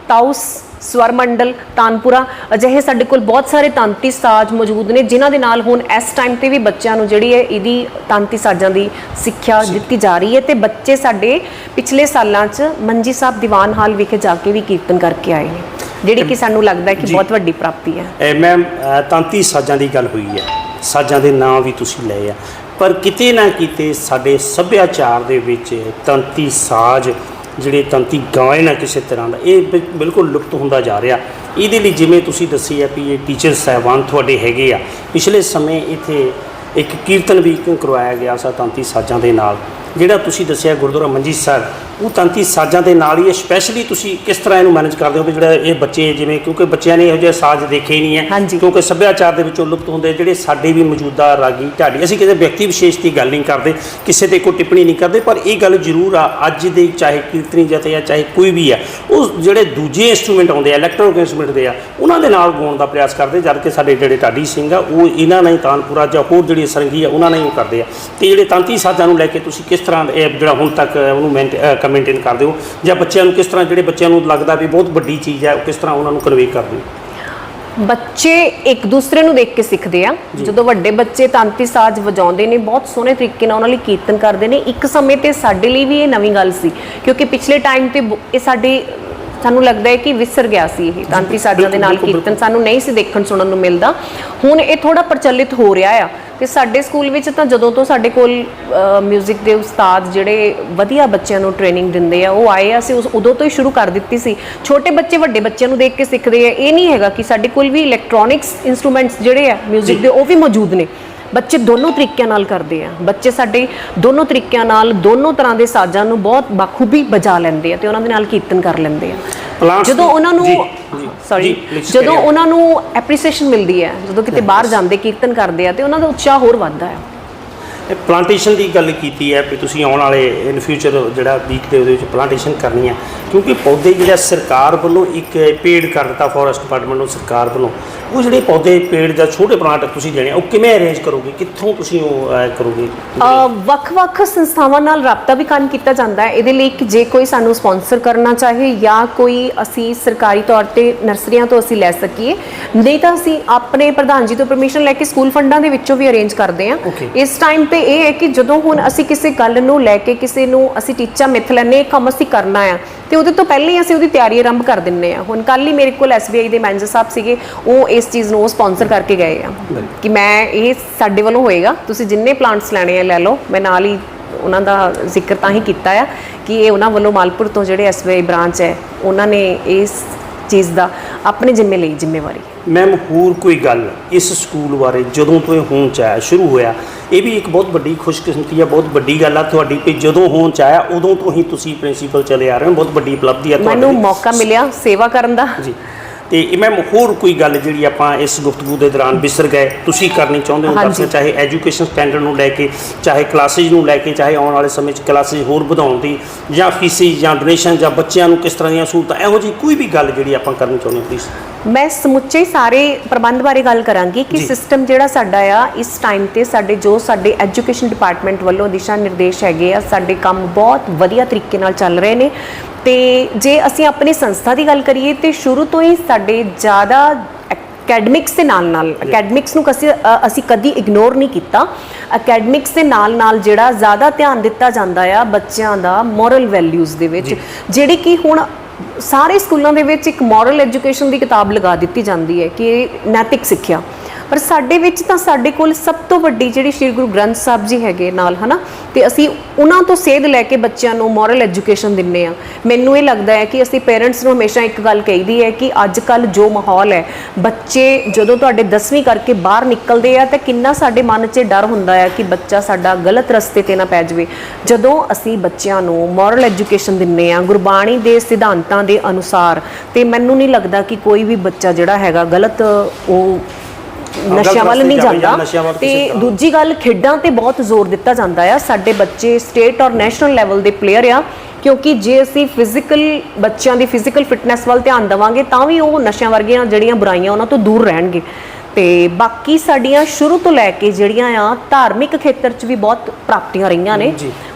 ਤਾਉਸ ਸਵਰ ਮੰਡਲ ਤਾਨਪੁਰਾ। ਅਜਿਹੇ ਸਾਡੇ ਕੋਲ ਬਹੁਤ ਸਾਰੇ ਤਾਂਤੀ ਸਾਜ਼ ਮੌਜੂਦ ਨੇ ਜਿਨ੍ਹਾਂ ਦੇ ਨਾਲ ਹੁਣ ਇਸ ਟਾਈਮ ਤੇ ਵੀ ਬੱਚਿਆਂ ਨੂੰ ਜਿਹੜੀ ਹੈ ਇਹਦੀ ਤਾਂਤੀ ਸਾਜ਼ਾਂ ਦੀ ਸਿੱਖਿਆ ਦਿੱਤੀ ਜਾ ਰਹੀ ਹੈ ਤੇ ਬੱਚੇ ਸਾਡੇ ਪਿਛਲੇ ਸਾਲਾਂ 'ਚ ਮੰਜੀ ਸਾਹਿਬ ਦੀਵਾਨ ਹਾਲ ਵਿਖੇ ਜਾ ਕੇ ਵੀ ਕੀਰਤਨ ਕਰਕੇ ਆਏ ਨੇ ਜਿਹੜੀ ਕਿ ਸਾਨੂੰ ਲੱਗਦਾ ਕਿ। ਬਹੁਤ ਵੱਡੀ ਪ੍ਰਾਪਤੀ ਹੈ। ਇਹ ਮੈਮ ਤਾਂਤੀ ਸਾਜ਼ਾਂ ਦੀ ਗੱਲ ਹੋਈ ਹੈ। ਸਾਜ਼ਾਂ ਦੇ ਨਾਂ ਵੀ ਤੁਸੀਂ ਲਏ ਆ। ਪਰ ਕਿਤੇ ਨਾ ਕਿਤੇ ਸਾਡੇ ਸੱਭਿਆਚਾਰ ਦੇ ਵਿੱਚ ਤੰਤੀ ਸਾਜ਼ ਜਿਹੜੇ ਤੰਤੀ ਗਾਇਨ ਆ ਕਿਸੇ ਤਰ੍ਹਾਂ ਦਾ, ਇਹ ਬਿ- ਬਿਲਕੁਲ ਲੁਪਤ ਹੁੰਦਾ ਜਾ ਰਿਹਾ। ਇਹਦੇ ਲਈ ਜਿਵੇਂ ਤੁਸੀਂ ਦੱਸੀ ਆ ਵੀ ਇਹ ਟੀਚਰ ਸਾਹਿਬਾਨ ਤੁਹਾਡੇ ਹੈਗੇ ਆ। ਪਿਛਲੇ ਸਮੇਂ ਇੱਥੇ ਇੱਕ ਕੀਰਤਨ ਵੀ ਕਰਵਾਇਆ ਗਿਆ ਸਾ ਤਾਂਤੀ ਸਾਜ਼ਾਂ ਦੇ ਨਾਲ? ਜਿਹੜਾ ਤੁਸੀਂ ਦੱਸਿਆ ਗੁਰਦੁਆਰਾ ਮੰਜੀ ਸਾਹਿਬ ਉਹ ਤੰਤੀ ਸਾਜ਼ਾਂ ਦੇ ਨਾਲ ਹੀ ਇਹ ਸਪੈਸ਼ਲੀ ਤੁਸੀਂ ਕਿਸ ਤਰ੍ਹਾਂ ਇਹਨੂੰ ਮੈਨੇਜ ਕਰਦੇ ਹੋ ਵੀ ਜਿਹੜਾ ਇਹ ਬੱਚੇ ਜਿਵੇਂ ਕਿਉਂਕਿ ਬੱਚਿਆਂ ਨੇ ਇਹੋ ਜਿਹੇ ਸਾਜ਼ ਦੇਖੇ ਹੀ ਨਹੀਂ ਹੈ ਹਾਂਜੀ। ਕਿਉਂਕਿ ਸੱਭਿਆਚਾਰ ਦੇ ਵਿੱਚੋਂ ਲੁਪਤ ਹੁੰਦੇ ਜਿਹੜੇ ਸਾਡੇ ਵੀ ਮੌਜੂਦਾ ਰਾਗੀ ਢਾਡੀ ਅਸੀਂ ਕਿਸੇ ਵਿਅਕਤੀ ਵਿਸ਼ੇਸ਼ ਦੀ ਗੱਲ ਨਹੀਂ ਕਰਦੇ ਕਿਸੇ ਤੇ ਕੋਈ ਟਿੱਪਣੀ ਨਹੀਂ ਕਰਦੇ ਪਰ ਇਹ ਗੱਲ ਜ਼ਰੂਰ ਆ ਅੱਜ ਦੇ ਚਾਹੇ ਕੀਰਤਨੀ ਜਥੇ ਆ ਚਾਹੇ ਕੋਈ ਵੀ ਆ ਉਹ ਜਿਹੜੇ ਦੂਜੇ ਇਨਸਟਰੂਮੈਂਟ ਆਉਂਦੇ ਆ ਇਲੈਕਟ੍ਰੋਨਿਕ ਇਨਸਟਰੂਮੈਂਟ ਦੇ ਆ ਉਹਨਾਂ ਦੇ ਨਾਲ ਗਾਉਣ ਦਾ ਪ੍ਰਯਾਸ ਕਰਦੇ ਜਦ ਕਿ ਸਾਡੇ ਜਿਹੜੇ ਢਾਡੀ ਸਿੰਘ ਆ ਉਹ ਇਹਨਾਂ ਨਾਲ ਹੀ ਤਾਨਪੁਰਾ ਜਾਂ ਹੋਰ ਜਿਹੜੀ ਸਰੰਗੀ ਆ ਉਹਨਾਂ ਨਾਲ ਹੀ ਉਹ ਕਰਦੇ ਆ ਤੇ ਜਿਹੜੇ ਤਾਂਤੀ ਸਾਜ਼ਾਂ ਨੂੰ ਲੈ ਕੇ ਤੁਸੀਂ ਕਿਸ ਤਰ੍ਹਾਂ ਇਹ ਜਿਹੜਾ ਹੁਣ ਤੱਕ ਉਹਨੂੰ ਮੇਨਟੇਨ ਕਰਦੇ ਹੋ? ਜਾਂ ਬੱਚਿਆਂ ਨੂੰ ਕਿਸ ਤਰ੍ਹਾਂ ਜਿਹੜੇ ਬੱਚਿਆਂ ਨੂੰ ਲੱਗਦਾ ਵੀ ਬਹੁਤ ਵੱਡੀ ਚੀਜ਼ ਹੈ ਉਹ ਕਿਸ ਤਰ੍ਹਾਂ ਉਹਨਾਂ ਨੂੰ ਕਨਵੇ ਕਰਦੇ ਹੋ? ਬੱਚੇ ਇੱਕ ਦੂਸਰੇ ਨੂੰ ਦੇਖ ਕੇ ਸਿੱਖਦੇ ਆ। ਜਦੋਂ ਵੱਡੇ ਬੱਚੇ ਤਾਂਤੀ ਸਾਜ਼ ਵਜਾਉਂਦੇ ਨੇ ਬਹੁਤ ਸੋਹਣੇ ਤਰੀਕੇ ਨਾਲ ਉਹਨਾਂ ਲਈ ਕੀਰਤਨ ਕਰਦੇ ਨੇ। ਇੱਕ ਸਮੇਂ ਤੇ ਸਾਡੇ ਲਈ ਵੀ ਇਹ ਨਵੀਂ ਗੱਲ ਸੀ ਕਿਉਂਕਿ ਪਿਛਲੇ ਟਾਈਮ ਤੇ ਇਹ ਸਾਡੇ ਸਾਨੂੰ ਲੱਗਦਾ ਹੈ ਕਿ ਵਿਸਰ ਗਿਆ ਸੀ ਇਹ ਤਾਂਤੀ ਸਾਜ਼ਾਂ ਦੇ ਨਾਲ ਬਿਲਕੁਲ, ਬਿਲਕੁਲ, ਕੀਰਤਨ ਸਾਨੂੰ ਨਹੀਂ ਸੀ ਦੇਖਣ ਸੁਣਨ ਨੂੰ ਮਿਲਦਾ ਹੁਣ ਇਹ ਥੋੜਾ ਪ੍ਰਚਲਿਤ ਹੋ ਰਿਹਾ ਆ ਤੇ ਸਾਡੇ ਸਕੂਲ ਵਿੱਚ ਤਾਂ ਜਦੋਂ ਤੋਂ ਸਾਡੇ ਕੋਲ 뮤직 ਦੇ ਉਸਤਾਦ ਜਿਹੜੇ ਵਧੀਆ ਬੱਚਿਆਂ ਨੂੰ ਟ੍ਰੇਨਿੰਗ ਦਿੰਦੇ ਆ ਉਹ ਆਏ ਆ ਅਸੀਂ ਉਸ ਉਦੋਂ ਤੋਂ ਹੀ ਸ਼ੁਰੂ ਕਰ ਦਿੱਤੀ ਸੀ ਛੋਟੇ ਬੱਚੇ ਵੱਡੇ ਬੱਚਿਆਂ ਨੂੰ ਦੇਖ ਕੇ ਸਿੱਖਦੇ ਆ ਇਹ ਨਹੀਂ ਹੈਗਾ ਕਿ ਸਾਡੇ ਕੋਲ ਵੀ ਇਲੈਕਟ੍ਰੋਨਿਕਸ ਇਨਸਟਰੂਮੈਂਟਸ ਜਿਹੜੇ ਆ ਜੀ। 뮤직 ਦੇ ਉਹ ਵੀ ਮੌਜੂਦ ਨੇ ਬੱਚੇ ਦੋਨੋਂ ਤਰੀਕਿਆਂ ਨਾਲ ਕਰਦੇ ਆ। ਬੱਚੇ ਸਾਡੇ ਦੋਨੋਂ ਤਰੀਕਿਆਂ ਨਾਲ ਦੋਨੋਂ ਤਰ੍ਹਾਂ ਦੇ ਸਾਜ਼ਾਂ ਨੂੰ ਬਹੁਤ ਬਖੂਬੀ ਬਜਾ ਲੈਂਦੇ ਆ ਤੇ ਉਹਨਾਂ ਦੇ ਨਾਲ ਕੀਰਤਨ ਕਰ ਲੈਂਦੇ ਆ। ਜਦੋਂ ਉਹਨਾਂ ਨੂੰ ਸੌਰੀ ਜਦੋਂ. ਉਹਨਾਂ ਨੂੰ ਐਪਰੀਸੀਏਸ਼ਨ ਮਿਲਦੀ ਹੈ ਜਦੋਂ ਕਿਤੇ ਬਾਹਰ ਜਾਂਦੇ ਕੀਰਤਨ ਕਰਦੇ ਆ ਤੇ ਉਹਨਾਂ ਦਾ ਉਤਸ਼ਾਹ ਹੋਰ ਵੱਧਦਾ ਹੈ। ਪਲਾਂਟੇਸ਼ਨ ਦੀ ਗੱਲ ਕੀਤੀ ਹੈ ਵੀ ਤੁਸੀਂ ਆਉਣ ਵਾਲੇ ਇਨ ਫਿਊਚਰ ਜਿਹੜਾ ਵੀਕ ਦੇ ਉਹਦੇ ਵਿੱਚ ਪਲਾਂਟੇਸ਼ਨ ਕਰਨੀ ਹੈ। ਕਿਉਂਕਿ ਪੌਦੇ ਜਿਹੜਾ ਸਰਕਾਰ ਵੱਲੋਂ ਇੱਕ ਪੇੜ ਕਰ ਦਿੱਤਾ ਫੋਰੈਸਟ ਡਿਪਾਰਟਮੈਂਟ ਨੂੰ ਸਰਕਾਰ ਵੱਲੋਂ ਉਹ ਜਿਹੜੇ ਪੌਦੇ ਪੇੜ ਜਾਂ ਛੋਟੇ ਪਲਾਂਟ ਤੁਸੀਂ ਆ, ਉਹ ਕਿਵੇਂ ਅਰੇਂਜ ਕਰੋਗੇ? ਕਿੱਥੋਂ ਤੁਸੀਂ ਉਹ ਕਰੋਗੇ? ਵੱਖ-ਵੱਖ ਸੰਸਥਾਵਾਂ ਨਾਲ ਰਾਬਤਾ ਵੀ ਕਾਇਮ ਕੀਤਾ ਜਾਂਦਾ ਹੈ। ਇਹਦੇ ਲਈ ਕਿ ਜੇ ਕੋਈ ਸਾਨੂੰ ਸਪਾਂਸਰ ਕਰਨਾ ਚਾਹੇ ਜਾਂ ਕੋਈ ਅਸੀਂ ਸਰਕਾਰੀ ਤੌਰ ਤੇ ਨਰਸਰੀਆਂ ਤੋਂ ਅਸੀਂ ਲੈ ਸਕੀਏ ਨਹੀਂ ਤਾਂ ਅਸੀਂ ਆਪਣੇ ਪ੍ਰਧਾਨ ਜੀ ਤੋਂ ਪਰਮਿਸ਼ਨ ਲੈ ਕੇ ਸਕੂਲ ਫੰਡਾਂ ਦੇ ਵਿੱਚੋਂ ਵੀ ਅਰੇਂਜ ਕਰਦੇ ਹਾਂ. ਇਸ ਟਾਈਮ ਤੇ ਇਹ ਹੈ ਕਿ ਜਦੋਂ ਹੁਣ ਅਸੀਂ ਕਿਸੇ ਗੱਲ ਨੂੰ ਲੈ ਕੇ ਕਿਸੇ ਨੂੰ ਅਸੀਂ ਟੀਚਾ ਮਿੱਥ ਲੈਨੇ ਇਹ ਕੰਮ ਅਸੀਂ ਕਰਨਾ ਆ, ਤੇ ਉਹਦੇ ਤੋਂ ਪਹਿਲਾਂ ਹੀ ਅਸੀਂ ਉਹਦੀ ਤਿਆਰੀ ਆਰੰਭ ਕਰ ਦਿੰਨੇ ਆ ਹੁਣ ਕੱਲ ਹੀ ਮੇਰੇ ਕੋਲ SBI ਦੇ ਮੈਨੇਜਰ ਸਾਹਿਬ ਸੀਗੇ, ਉਹ ਇਸ ਚੀਜ਼ ਨੂੰ ਸਪਾਂਸਰ ਕਰਕੇ ਗਏ ਆ ਕਿ ਮੈਂ ਇਹ ਸਾਡੇ ਵੱਲੋਂ ਹੋਏਗਾ, ਤੁਸੀਂ ਜਿੰਨੇ ਪਲਾਂਟਸ ਲੈਣੇ ਆ ਲੈ ਲਓ। ਮੈਂ ਨਾਲ ਹੀ ਉਹਨਾਂ ਦਾ ਜ਼ਿਕਰ ਤਾਂ ਹੀ ਕੀਤਾ ਆ ਕਿ ਇਹ ਉਹਨਾਂ ਵੱਲੋਂ ਮਾਲਪੁਰ ਤੋਂ ਜਿਹੜੇ SBI ਬ੍ਰਾਂਚ ਹੈ, ਉਹਨਾਂ ਨੇ ਇਸ ਚੀਜ਼ ਦਾ ਆਪਣੇ ਜ਼ਿੰਮੇ ਲਈ ਜ਼ਿੰਮੇਵਾਰੀ ਮੈਮ ਹੋਰ ਕੋਈ ਗੱਲ ਇਸ ਸਕੂਲ ਬਾਰੇ ਜਦੋਂ ਤੋਂ ਇਹ ਹੋਂਦ 'ਚ ਆਇਆ ਸ਼ੁਰੂ ਹੋਇਆ ਇਹ ਵੀ ਇੱਕ ਬਹੁਤ ਵੱਡੀ ਖੁਸ਼ਕਿਸਮਤੀ ਹੈ ਬਹੁਤ ਵੱਡੀ ਗੱਲ ਆ ਤੁਹਾਡੀ ਕਿ ਜਦੋਂ ਹੋਂਦ 'ਚ ਆਇਆ ਉਦੋਂ ਤੋਂ ਹੀ ਤੁਸੀਂ ਪ੍ਰਿੰਸੀਪਲ ਚਲੇ ਆ ਰਹੇ ਹੋ ਬਹੁਤ ਵੱਡੀ ਉਪਲਬਧੀ ਹੈ ਤੁਹਾਡੀ ਮੈਨੂੰ ਮੌਕਾ ਮਿਲਿਆ ਸੇਵਾ ਕਰਨ ਦਾ। ਜੀ। ਤੇ ਇਹ ਮੈਮ ਹੋਰ ਕੋਈ ਗੱਲ ਜਿਹੜੀ ਆਪਾਂ ਇਸ ਗੁਫ਼ਤਗੂ ਦੇ ਦੌਰਾਨ ਵਿਸਰ ਗਏ ਤੁਸੀਂ ਕਰਨੀ ਚਾਹੁੰਦੇ ਹੋ। ਦੱਸਣਾ ਚਾਹੇ ਐਜੂਕੇਸ਼ਨ ਸਟੈਂਡਰਡ ਨੂੰ ਲੈ ਕੇ ਚਾਹੇ ਕਲਾਸਿਸ ਨੂੰ ਲੈ ਕੇ ਚਾਹੇ ਆਉਣ ਵਾਲੇ ਸਮੇਂ 'ਚ ਕਲਾਸਿਸ ਹੋਰ ਵਧਾਉਣ ਦੀ ਜਾਂ ਫੀਸਿਸ ਜਾਂ ਡੋਨੇਸ਼ਨ ਜਾਂ ਬੱਚਿਆਂ ਨੂੰ ਕਿਸ ਤਰ੍ਹਾਂ ਦੀਆਂ ਸਹੂਲਤਾਂ ਇਹੋ ਜਿਹੀ ਕੋਈ ਵੀ ਗੱਲ ਜਿਹੜੀ ਆਪਾਂ ਕਰਨੀ ਚਾਹੁੰਦੇ ਹੋ ਪਲੀਜ਼ ਮੈਂ ਸਮੁੱਚੇ ਸਾਰੇ ਪ੍ਰਬੰਧ ਬਾਰੇ ਗੱਲ ਕਰਾਂਗੀ ਕਿ ਜੀ। ਸਿਸਟਮ ਜਿਹੜਾ ਸਾਡਾ ਆ ਇਸ ਟਾਈਮ ਤੇ ਸਾਡੇ ਜੋ ਸਾਡੇ ਐਜੂਕੇਸ਼ਨ ਡਿਪਾਰਟਮੈਂਟ ਵੱਲੋਂ ਦਿਸ਼ਾ ਨਿਰਦੇਸ਼ ਹੈਗੇ ਆ ਸਾਡੇ ਕੰਮ ਬਹੁਤ ਵਧੀਆ ਤਰੀਕੇ ਨਾਲ ਚੱਲ ਰਹੇ ਨੇ ਤੇ ਜੇ ਅਸੀਂ ਆਪਣੀ ਸੰਸਥਾ ਦੀ ਗੱਲ ਕਰੀਏ ਤੇ ਸ਼ੁਰੂ ਤੋਂ ਹੀ ਸਾਡੇ ਜ਼ਿਆਦਾ ਅਕੈਡਮਿਕਸ ਦੇ ਨਾਲ ਨਾਲ ਅਕੈਡਮਿਕਸ ਨੂੰ ਕਸੀ ਅ, ਅਸੀਂ ਕਦੀ ਇਗਨੋਰ ਨਹੀਂ ਕੀਤਾ। ਅਕੈਡਮਿਕਸ ਦੇ ਨਾਲ ਨਾਲ ਜਿਹੜਾ ਜ਼ਿਆਦਾ ਧਿਆਨ ਦਿੱਤਾ ਜਾਂਦਾ ਆ ਬੱਚਿਆਂ ਦਾ ਮੋਰਲ ਵੈਲਿਊਜ਼ ਦੇ ਵਿੱਚ। ਜਿਹੜੀ ਕਿ ਹੁਣ ਸਾਰੇ ਸਕੂਲਾਂ ਦੇ ਵਿੱਚ ਇੱਕ ਮੋਰਲ ਐਜੂਕੇਸ਼ਨ ਦੀ ਕਿਤਾਬ ਲਗਾ ਦਿੱਤੀ ਜਾਂਦੀ ਹੈ ਕਿ ਨੈਤਿਕ ਸਿੱਖਿਆ। ਪਰ ਸਾਡੇ ਵਿੱਚ ਤਾਂ ਸਾਡੇ ਕੋਲ ਸਭ ਤੋਂ ਵੱਡੀ ਜਿਹੜੀ ਸ੍ਰੀ ਗੁਰੂ ਗ੍ਰੰਥ ਸਾਹਿਬ ਜੀ ਹੈਗੇ ਨਾਲ, ਹਨਾ? ਤੇ ਅਸੀਂ ਉਹਨਾਂ ਤੋਂ ਸੇਧ ਲੈ ਕੇ ਬੱਚਿਆਂ ਨੂੰ ਮੋਰਲ ਐਜੂਕੇਸ਼ਨ ਦਿੰਨੇ ਆ। ਮੈਨੂੰ ਇਹ ਲੱਗਦਾ ਹੈ ਕਿ ਅਸੀਂ ਪੇਰੈਂਟਸ ਨੂੰ ਹਮੇਸ਼ਾ ਇੱਕ ਗੱਲ ਕਹੀਦੀ ਹੈ ਕਿ ਅੱਜ ਕੱਲ ਜੋ ਮਾਹੌਲ ਹੈ, ਬੱਚੇ ਜਦੋਂ ਤੁਹਾਡੇ 10ਵੀਂ ਕਰਕੇ ਬਾਹਰ ਨਿਕਲਦੇ ਆ, ਤਾਂ ਕਿੰਨਾ ਸਾਡੇ ਮਨ 'ਚ ਡਰ ਹੁੰਦਾ ਹੈ ਕਿ ਬੱਚਾ ਸਾਡਾ ਗਲਤ ਰਸਤੇ ਤੇ ਨਾ ਪੈ ਜਾਵੇ। ਜਦੋਂ ਅਸੀਂ ਬੱਚਿਆਂ ਨੂੰ ਮੋਰਲ ਐਜੂਕੇਸ਼ਨ ਦਿੰਨੇ ਆ, ਗੁਰਬਾਣੀ ਦੇ ਸਿਧਾਂਤਾਂ ਦੇ ਅਨੁਸਾਰ, ਤੇ ਮੈਨੂੰ ਨਹੀਂ ਲੱਗਦਾ ਕਿ ਕੋਈ ਵੀ ਬੱਚਾ ਜਿਹੜਾ ਹੈਗਾ ਗਲਤ, ਉਹ ਨਸ਼ਿਆਂ ਵੱਲ ਨਹੀਂ ਜਾਂਦਾ ਤੇ। ਦੂਜੀ ਗੱਲ ਖੇਡਾਂ ਤੇ ਬਹੁਤ ਜ਼ੋਰ ਦਿੱਤਾ ਜਾਂਦਾ ਆ। ਸਾਡੇ ਬੱਚੇ ਸਟੇਟ ਔਰ ਨੈਸ਼ਨਲ ਲੈਵਲ ਦੇ ਪਲੇਅਰ ਆ। ਕਿਉਂਕਿ ਜੇ ਅਸੀਂ ਫਿਜ਼ੀਕਲ ਬੱਚਿਆਂ ਦੀ ਫਿਜ਼ੀਕਲ ਫਿਟਨੈਸ ਵੱਲ ਧਿਆਨ ਦੇਵਾਂਗੇ ਤਾਂ ਵੀ ਉਹ ਨਸ਼ਿਆਂ ਵਰਗੀਆਂ ਜਿਹੜੀਆਂ ਬੁਰਾਈਆਂ ਉਹਨਾਂ ਤੋਂ ਦੂਰ ਰਹਿਣਗੇ। ਤੇ ਬਾਕੀ ਸਾਡੀਆਂ ਸ਼ੁਰੂ ਤੋਂ ਲੈ ਕੇ ਜਿਹੜੀਆਂ ਆ ਧਾਰਮਿਕ ਖੇਤਰ 'ਚ ਵੀ ਬਹੁਤ ਪ੍ਰਾਪਤੀਆਂ ਰਹੀਆਂ ਨੇ।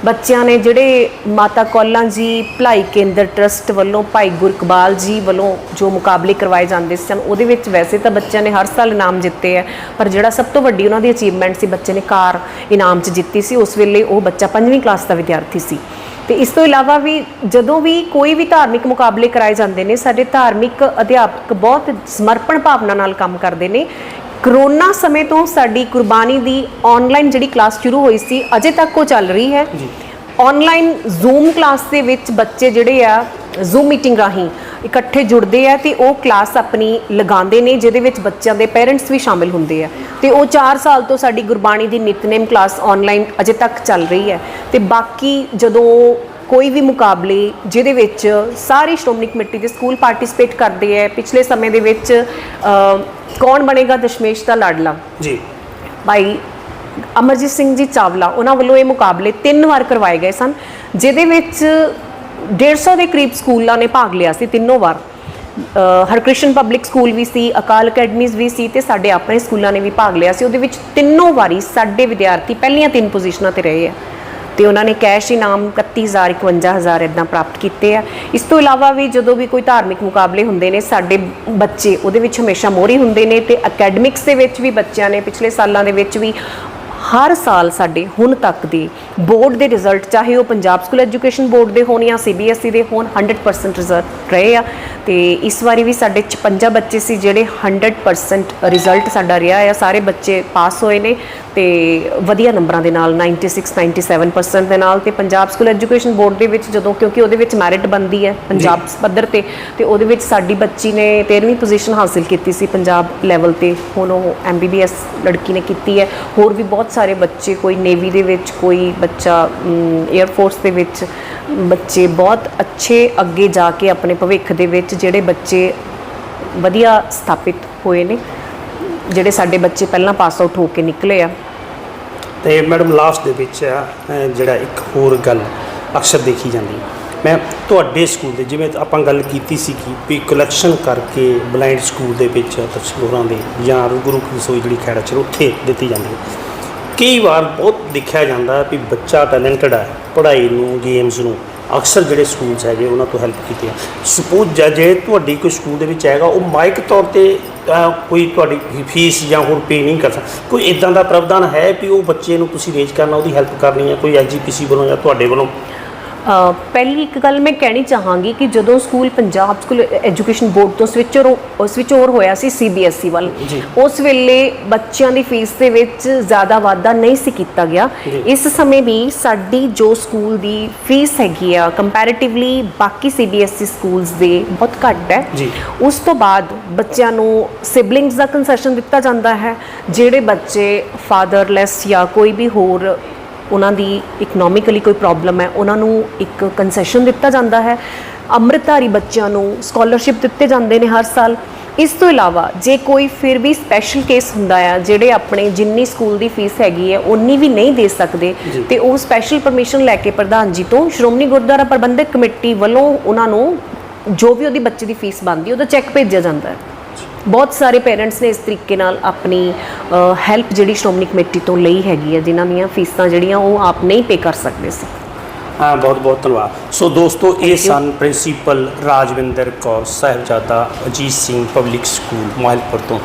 ਬੱਚਿਆਂ ਨੇ ਜਿਹੜੇ ਮਾਤਾ ਕੌਲਾਂ ਜੀ ਭਲਾਈ ਕੇਂਦਰ ਟਰਸਟ ਵੱਲੋਂ ਭਾਈ ਗੁਰਕਬਾਲ ਜੀ ਵੱਲੋਂ ਜੋ ਮੁਕਾਬਲੇ ਕਰਵਾਏ ਜਾਂਦੇ ਸਨ ਉਹਦੇ ਵਿੱਚ ਵੈਸੇ ਤਾਂ ਬੱਚਿਆਂ ਨੇ ਹਰ ਸਾਲ ਇਨਾਮ ਜਿੱਤੇ ਹੈ ਪਰ ਜਿਹੜਾ ਸਭ ਤੋਂ ਵੱਡੀ ਉਹਨਾਂ ਦੀ ਅਚੀਵਮੈਂਟ ਸੀ ਬੱਚੇ ਨੇ ਕਾਰ ਇਨਾਮ 'ਚ ਜਿੱਤੀ ਸੀ ਉਸ ਵੇਲੇ ਉਹ ਬੱਚਾ ਪੰਜਵੀਂ ਕਲਾਸ ਦਾ ਵਿਦਿਆਰਥੀ ਸੀ ਤੇ ਇਸ ਤੋਂ ਇਲਾਵਾ ਵੀ ਜਦੋਂ ਵੀ ਕੋਈ ਵੀ ਧਾਰਮਿਕ ਮੁਕਾਬਲੇ ਕਰਾਏ ਜਾਂਦੇ ਨੇ ਸਾਡੇ ਧਾਰਮਿਕ ਅਧਿਆਪਕ ਬਹੁਤ ਸਮਰਪਣ ਭਾਵਨਾ ਨਾਲ ਕੰਮ ਕਰਦੇ ਨੇ ਕਰੋਨਾ ਸਮੇਂ ਤੋਂ ਸਾਡੀ ਕੁਰਬਾਨੀ ਦੀ ਆਨਲਾਈਨ ਜਿਹੜੀ ਕਲਾਸ ਸ਼ੁਰੂ ਹੋਈ ਸੀ ਅਜੇ ਤੱਕ ਉਹ ਚੱਲ ਰਹੀ ਹੈ ਜੀ। ਆਨਲਾਈਨ ਜ਼ੂਮ ਕਲਾਸ ਦੇ ਵਿੱਚ ਬੱਚੇ ਜਿਹੜੇ ਆ ਜ਼ੂਮ ਮੀਟਿੰਗ ਰਾਹੀਂ ਇਕੱਠੇ ਜੁੜਦੇ ਆ ਤੇ ਉਹ ਕਲਾਸ ਆਪਣੀ ਲਗਾਉਂਦੇ ਨੇ ਜਿਹਦੇ ਵਿੱਚ ਬੱਚਿਆਂ ਦੇ ਪੇਰੈਂਟਸ ਵੀ ਸ਼ਾਮਿਲ ਹੁੰਦੇ ਆ। ਤੇ ਉਹ 4 ਸਾਲ ਤੋਂ ਸਾਡੀ ਗੁਰਬਾਣੀ ਦੀ ਨਿਤਨੇਮ ਕਲਾਸ ਆਨਲਾਈਨ ਅਜੇ ਤੱਕ ਚੱਲ ਰਹੀ ਹੈ। ਤੇ ਬਾਕੀ ਜਦੋਂ ਕੋਈ ਵੀ ਮੁਕਾਬਲੇ ਜਿਹਦੇ ਵਿੱਚ ਸਾਰੀ ਸ਼੍ਰੋਮਣੀ ਕਮੇਟੀ ਦੇ ਸਕੂਲ ਪਾਰਟਿਸਿਪੇਟ ਕਰਦੇ ਆ ਪਿਛਲੇ ਸਮੇਂ ਦੇ ਵਿੱਚ ਕੌਣ ਬਣੇਗਾ ਦਸ਼ਮੇਸ਼ ਦਾ ਲਾਡਲਾ? ਜੀ। ਭਾਈ ਅਮਰਜੀਤ ਸਿੰਘ ਜੀ ਚਾਵਲਾ ਉਹਨਾਂ ਵੱਲੋਂ ਇਹ ਮੁਕਾਬਲੇ ਤਿੰਨ ਵਾਰ ਕਰਵਾਏ ਗਏ ਸਨ ਜਿਹਦੇ ਵਿੱਚ 150 ਦੇ ਕਰੀਬ ਸਕੂਲਾਂ ਨੇ ਭਾਗ ਲਿਆ ਸੀ ਤਿੰਨੋਂ ਵਾਰ ਹਰਕ੍ਰਿਸ਼ਨ ਪਬਲਿਕ ਸਕੂਲ ਵੀ ਸੀ ਅਕਾਲ ਅਕੈਡਮੀਜ਼ ਵੀ ਸੀ ਤੇ ਸਾਡੇ ਆਪਣੇ ਸਕੂਲਾਂ ਨੇ ਵੀ ਭਾਗ ਲਿਆ ਸੀ ਉਹਦੇ ਵਿੱਚ ਤਿੰਨੋਂ ਵਾਰੀ ਸਾਡੇ ਵਿਦਿਆਰਥੀ ਪਹਿਲੀਆਂ ਤਿੰਨ ਪੋਜੀਸ਼ਨਾਂ ਤੇ ਰਹੇ ਆ ਤੇ ਉਹਨਾਂ ਨੇ ਕੈਸ਼ ਇਨਾਮ 31000 51000 ਇਦਾਂ ਪ੍ਰਾਪਤ ਕੀਤੇ ਆ ਇਸ ਤੋਂ ਇਲਾਵਾ ਵੀ ਜਦੋਂ ਵੀ ਕੋਈ ਧਾਰਮਿਕ ਮੁਕਾਬਲੇ ਹੁੰਦੇ ਨੇ ਸਾਡੇ ਬੱਚੇ ਉਹਦੇ ਵਿੱਚ ਹਮੇਸ਼ਾ ਮੋਹਰੀ ਹੁੰਦੇ ਨੇ ਤੇ ਅਕੈਡਮਿਕਸ ਦੇ ਵਿੱਚ ਵੀ ਬੱਚਿਆਂ ਨੇ ਪਿਛਲੇ ਸਾਲਾਂ ਦੇ ਵਿੱਚ ਵੀ ਹਰ ਸਾਲ ਸਾਡੇ ਹੁਣ ਤੱਕ ਦੇ ਬੋਰਡ ਦੇ ਰਿਜ਼ਲਟ ਚਾਹੇ ਉਹ ਪੰਜਾਬ ਸਕੂਲ ਐਜੂਕੇਸ਼ਨ ਬੋਰਡ ਦੇ ਹੋਣ ਜਾਂ ਸੀਬੀਐਸਈ ਦੇ ਹੋਣ 100% ਰਿਜ਼ਲਟ ਰਹੇ ਆ। ਤੇ ਇਸ ਵਾਰੀ ਵੀ ਸਾਡੇ 56 ਬੱਚੇ ਸੀ ਜਿਹੜੇ 100% ਰਿਜ਼ਲਟ ਸਾਡਾ ਰਿਹਾ ਆ। ਸਾਰੇ ਬੱਚੇ ਪਾਸ ਹੋਏ ਨੇ ਤੇ ਵਧੀਆ ਨੰਬਰਾਂ ਦੇ ਨਾਲ 96 97% ਦੇ ਨਾਲ। ਤੇ ਪੰਜਾਬ ਸਕੂਲ ਐਜੂਕੇਸ਼ਨ ਬੋਰਡ ਦੇ ਵਿੱਚ ਜਦੋਂ ਕਿਉਂਕਿ ਉਹਦੇ ਵਿੱਚ ਮੈਰਿਟ ਬੰਦੀ ਹੈ ਪੰਜਾਬ ਪੱਧਰ ਤੇ ਤੇ ਉਹਦੇ ਵਿੱਚ ਸਾਡੀ ਬੱਚੀ ਨੇ 13ਵੀਂ ਪੋਜੀਸ਼ਨ ਹਾਸਿਲ ਕੀਤੀ ਸੀ ਪੰਜਾਬ ਲੈਵਲ ਤੇ। ਹੁਣ ਉਹ ਐਮਬੀਬੀਐਸ ਲੜਕੀ ਨੇ ਕੀਤੀ ਹੈ। ਹੋਰ ਵੀ ਬਹੁਤ ਸਾਰੇ ਬੱਚੇ, ਕੋਈ ਨੇਵੀ ਦੇ ਵਿੱਚ, ਕੋਈ ਬੱਚਾ 에ਅਰ ਫੋਰਸ ਦੇ ਵਿੱਚ, ਬੱਚੇ ਬਹੁਤ ਅੱਛੇ ਅੱਗੇ ਜਾ ਕੇ ਆਪਣੇ ਭਵਿੱਖ ਦੇ ਵਿੱਚ ਜਿਹੜੇ ਬੱਚੇ ਵਧੀਆ ਸਥਾਪਿਤ ਹੋਏ ਨੇ, ਜਿਹੜੇ ਸਾਡੇ ਬੱਚੇ ਪਹਿਲਾਂ ਪਾਸ ਆਊਟ ਹੋ ਕੇ ਨਿਕਲੇ ਆ। ਤੇ ਮੈਡਮ ਲਾਸਟ ਦੇ ਵਿੱਚ ਜਿਹੜਾ ਇੱਕ ਹੋਰ ਗੱਲ ਅਕਸਰ ਦੇਖੀ ਜਾਂਦੀ। ਮੈਂ ਤੁਹਾਡੇ ਸਕੂਲ ਦੇ, ਜਿਵੇਂ ਆਪਾਂ ਗੱਲ ਕੀਤੀ ਸੀ ਕਿ ਵੀ ਕਲੈਕਸ਼ਨ ਕਰਕੇ ਬਲਾਈਂਡ ਸਕੂਲ ਦੇ ਵਿੱਚ ਤਸਵੀਰਾਂ ਦੇ ਜਾਂ ਗੁਰੂ ਕੀ ਰਸੋਈ ਜਿਹੜੀ ਖੈੜਾ ਚ, ਉੱਥੇ ਦਿੱਤੀ ਜਾਂਦੀ। ਹੈ ਕਈ ਵਾਰ ਬਹੁਤ ਦੇਖਿਆ ਜਾਂਦਾ ਵੀ ਬੱਚਾ ਟੈਲੈਂਟਡ ਹੈ ਪੜ੍ਹਾਈ ਨੂੰ ਗੇਮਸ ਨੂੰ ਅਕਸਰ ਜਿਹੜੇ ਸਕੂਲਸ ਹੈਗੇ ਉਹਨਾਂ ਤੋਂ ਹੈਲਪ ਕੀਤੀ ਹੈ। ਸਪੋਜ਼ ਜੇ ਤੁਹਾਡੀ ਕੋਈ ਸਕੂਲ ਦੇ ਵਿੱਚ ਹੈਗਾ ਉਹ ਮਾਈਕ ਤੌਰ ਤੇ ਅਹ, ਕੋਈ ਤੁਹਾਡੀ ਫੀਸ ਜਾਂ ਹੋਰ ਪੇ ਨਹੀਂ ਕਰ ਸਕਦਾ। ਕੋਈ ਇਦਾਂ ਦਾ ਪ੍ਰਾਵਧਾਨ ਹੈ ਵੀ ਉਹ ਬੱਚੇ ਨੂੰ ਤੁਸੀਂ ਰੇਜ ਕਰਨਾ ਉਹਦੀ ਹੈਲਪ ਕਰਨੀ ਹੈ ਕੋਈ ਐਜੀਪੀਸੀ ਵੱਲੋਂ ਜਾਂ ਤੁਹਾਡੇ ਵੱਲੋਂ? ਪਹਿਲੀ ਇੱਕ ਗੱਲ ਮੈਂ ਕਹਿਣੀ ਚਾਹਾਂਗੀ ਕਿ ਜਦੋਂ school Punjab school education board ਤੋਂ ਸਵਿਚ ਸਵਿਚ ਓਵਰ ਹੋਇਆ ਸੀ ਸੀਬੀਐਸਈ ਵੱਲ ਜੀ। ਉਸ ਵੇਲੇ ਬੱਚਿਆਂ ਦੀ ਫੀਸ ਦੇ ਵਿੱਚ ਜ਼ਿਆਦਾ ਵਾਧਾ ਨਹੀਂ ਸੀ ਕੀਤਾ ਗਿਆ। ਇਸ ਸਮੇਂ ਵੀ ਸਾਡੀ ਜੋ ਸਕੂਲ ਦੀ ਫੀਸ ਹੈਗੀ ਆ ਕੰਪੈਰੀਟਿਵਲੀ ਬਾਕੀ ਸੀਬੀਐਸਈ ਸਕੂਲਸ ਦੇ ਬਹੁਤ ਘੱਟ ਹੈ। ਉਸ ਤੋਂ ਬਾਅਦ ਬੱਚਿਆਂ ਨੂੰ ਸਿਬਲਿੰਗਸ ਦਾ ਕੰਸੈਸ਼ਨ ਦਿੱਤਾ ਜਾਂਦਾ ਹੈ ਜਿਹੜੇ ਬੱਚੇ ਫਾਦਰਲੈਸ ਜਾਂ ਕੋਈ ਵੀ ਹੋਰ ਉਹਨਾਂ ਦੀ ਇਕਨੋਮਿਕਲੀ ਕੋਈ ਪ੍ਰੋਬਲਮ ਹੈ ਉਹਨਾਂ ਨੂੰ ਇੱਕ ਕੰਸੈਸ਼ਨ ਦਿੱਤਾ ਜਾਂਦਾ ਹੈ। ਅੰਮ੍ਰਿਤਧਾਰੀ ਬੱਚਿਆਂ ਨੂੰ ਸਕਾਲਰਸ਼ਿਪ ਦਿੱਤੇ ਜਾਂਦੇ ਨੇ ਹਰ ਸਾਲ। ਇਸ ਤੋਂ ਇਲਾਵਾ ਜੇ ਕੋਈ ਫਿਰ ਵੀ ਸਪੈਸ਼ਲ ਕੇਸ ਹੁੰਦਾ ਆ ਜਿਹੜੇ ਆਪਣੇ ਜਿੰਨੀ ਸਕੂਲ ਦੀ ਫੀਸ ਹੈਗੀ ਹੈ ਉਨੀ ਵੀ ਨਹੀਂ ਦੇ ਸਕਦੇ। ਤੇ ਉਹ ਸਪੈਸ਼ਲ ਪਰਮਿਸ਼ਨ ਲੈ ਕੇ ਪ੍ਰਧਾਨ ਜੀ ਤੋਂ ਸ਼੍ਰੋਮਣੀ ਗੁਰਦੁਆਰਾ ਪ੍ਰਬੰਧਕ ਕਮੇਟੀ ਵੱਲੋਂ ਉਹਨਾਂ ਨੂੰ ਜੋ ਵੀ ਉਹਦੀ ਬੱਚੇ ਦੀ ਫੀਸ ਬਣਦੀ ਉਹਦਾ ਚੈੱਕ ਭੇਜਿਆ ਜਾਂਦਾ ਹੈ। ਬਹੁਤ ਸਾਰੇ ਪੇਰੈਂਟਸ ਨੇ ਇਸ ਤਰੀਕੇ ਨਾਲ ਆਪਣੀ ਹੈਲਪ ਜਿਹੜੀ ਸ਼੍ਰੋਮਣੀ ਕਮੇਟੀ ਤੋਂ ਲਈ ਹੈਗੀ ਹੈ, ਜਿਨ੍ਹਾਂ ਦੀਆਂ ਫੀਸਾਂ ਜਿਹੜੀਆਂ ਉਹ ਆਪ ਨਹੀਂ ਪੇ ਕਰ ਸਕਦੇ ਸੀ। ਹਾਂ ਬਹੁਤ ਬਹੁਤ ਧੰਨਵਾਦ। ਸੋ ਦੋਸਤੋ ਇਹ ਸਨ principal Rajwinder Kaur Sahibzada Ajit Singh public school Mahilpur ਤੋਂ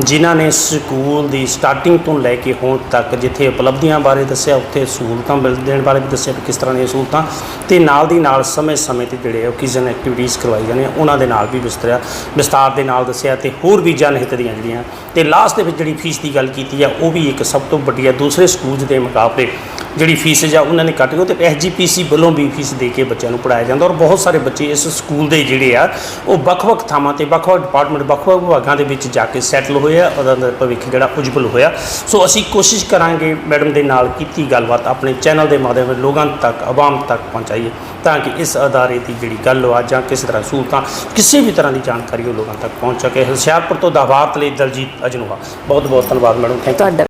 ਜਿਨ੍ਹਾਂ ਨੇ ਸਕੂਲ ਦੀ ਸਟਾਰਟਿੰਗ ਤੋਂ ਲੈ ਕੇ ਹੁਣ ਤੱਕ ਜਿੱਥੇ ਉਪਲਬਧੀਆਂ ਬਾਰੇ ਦੱਸਿਆ ਉੱਥੇ ਸਹੂਲਤਾਂ ਮਿਲ ਦੇਣ ਬਾਰੇ ਵੀ ਦੱਸਿਆ ਵੀ ਕਿਸ ਤਰ੍ਹਾਂ ਦੀਆਂ ਸਹੂਲਤਾਂ ਤੇ ਨਾਲ ਦੀ ਨਾਲ ਸਮੇਂ-ਸਮੇਂ ਤੇ ਜਿਹੜੇ ਓਕੇਜ਼ਨ ਐਕਟੀਵਿਟੀਜ਼ ਕਰਵਾਈ ਜਾਂਦੀਆਂ ਉਹਨਾਂ ਦੇ ਨਾਲ ਵੀ ਵਿਸਤਰਿਆ ਵਿਸਤਾਰ ਦੇ ਨਾਲ ਦੱਸਿਆ ਤੇ ਹੋਰ ਵੀ ਜਨਹਿਤ ਦੀਆਂ ਜਿਹੜੀਆਂ ਤੇ ਲਾਸਟ ਦੇ ਵਿੱਚ ਜਿਹੜੀ ਫੀਸ ਦੀ ਗੱਲ ਕੀਤੀ ਆ ਉਹ ਵੀ ਇੱਕ ਸਭ ਤੋਂ ਵੱਡੀ ਆ ਦੂਸਰੇ ਸਕੂਲ ਦੇ ਮੁਕਾਬਲੇ ਜਿਹੜੀ ਫੀਸ ਜਾਂ ਉਹਨਾਂ ਨੇ ਕੱਟ ਕੇ ਤੇ ਐਸਜੀਪੀਸੀ ਵੱਲੋਂ ਵੀ ਫੀਸ ਦੇ ਕੇ ਬੱਚਿਆਂ ਨੂੰ ਪੜਾਇਆ ਜਾਂਦਾ ਔਰ ਬਹੁਤ ਸਾਰੇ ਬੱਚੇ ਇਸ ਸਕੂਲ ਦੇ ਜਿਹੜੇ ਆ, ਉਹ ਵੱਖ-ਵੱਖ ਥਾਵਾਂ ਤੇ, ਵੱਖ-ਵੱਖ ਡਿਪਾਰਟਮੈਂਟ ਵੱਖ-ਵੱਖ ਵਿਭਾਗਾਂ ਦੇ ਵਿੱਚ ਜਾ ਕੇ ਸੈਟਲ ਹੋਏ ਆ ਉਹਦਾ ਦਾ ਭਵਿੱਖ ਜਿਹੜਾ ਉਜਵਲ ਹੋਇਆ। ਸੋ ਅਸੀਂ ਕੋਸ਼ਿਸ਼ ਕਰਾਂਗੇ ਮੈਡਮ ਦੇ ਨਾਲ ਕੀਤੀ ਗੱਲਬਾਤ, ਆਪਣੇ ਚੈਨਲ ਦੇ ਮਾਧਿਅਮ ਨਾਲ ਲੋਕਾਂ ਤੱਕ, ਆਵਾਮ ਤੱਕ ਪਹੁੰਚਾਈਏ ਤਾਂ ਕਿ ਇਸ ਅਦਾਰੇ ਦੀ ਜਿਹੜੀ ਗੱਲ ਆ ਜਾਂ ਕਿਸੇ ਤਰ੍ਹਾਂ ਸਹੂਲਤਾਂ, ਕਿਸੇ ਵੀ ਤਰ੍ਹਾਂ ਦੀ ਜਾਣਕਾਰੀ ਉਹ ਲੋਕਾਂ ਤੱਕ ਪਹੁੰਚ ਸਕੇ। ਹੁਸ਼ਿਆਰਪੁਰ ਤੋਂ ਦਾਵਾਤ ਲਈ ਦਲਜੀਤ ਅਜਨੂਹਾ ਬਹੁਤ ਬਹੁਤ ਧੰਨਵਾਦ ਮੈਡਮ ਥੈਂਕ ਯੂ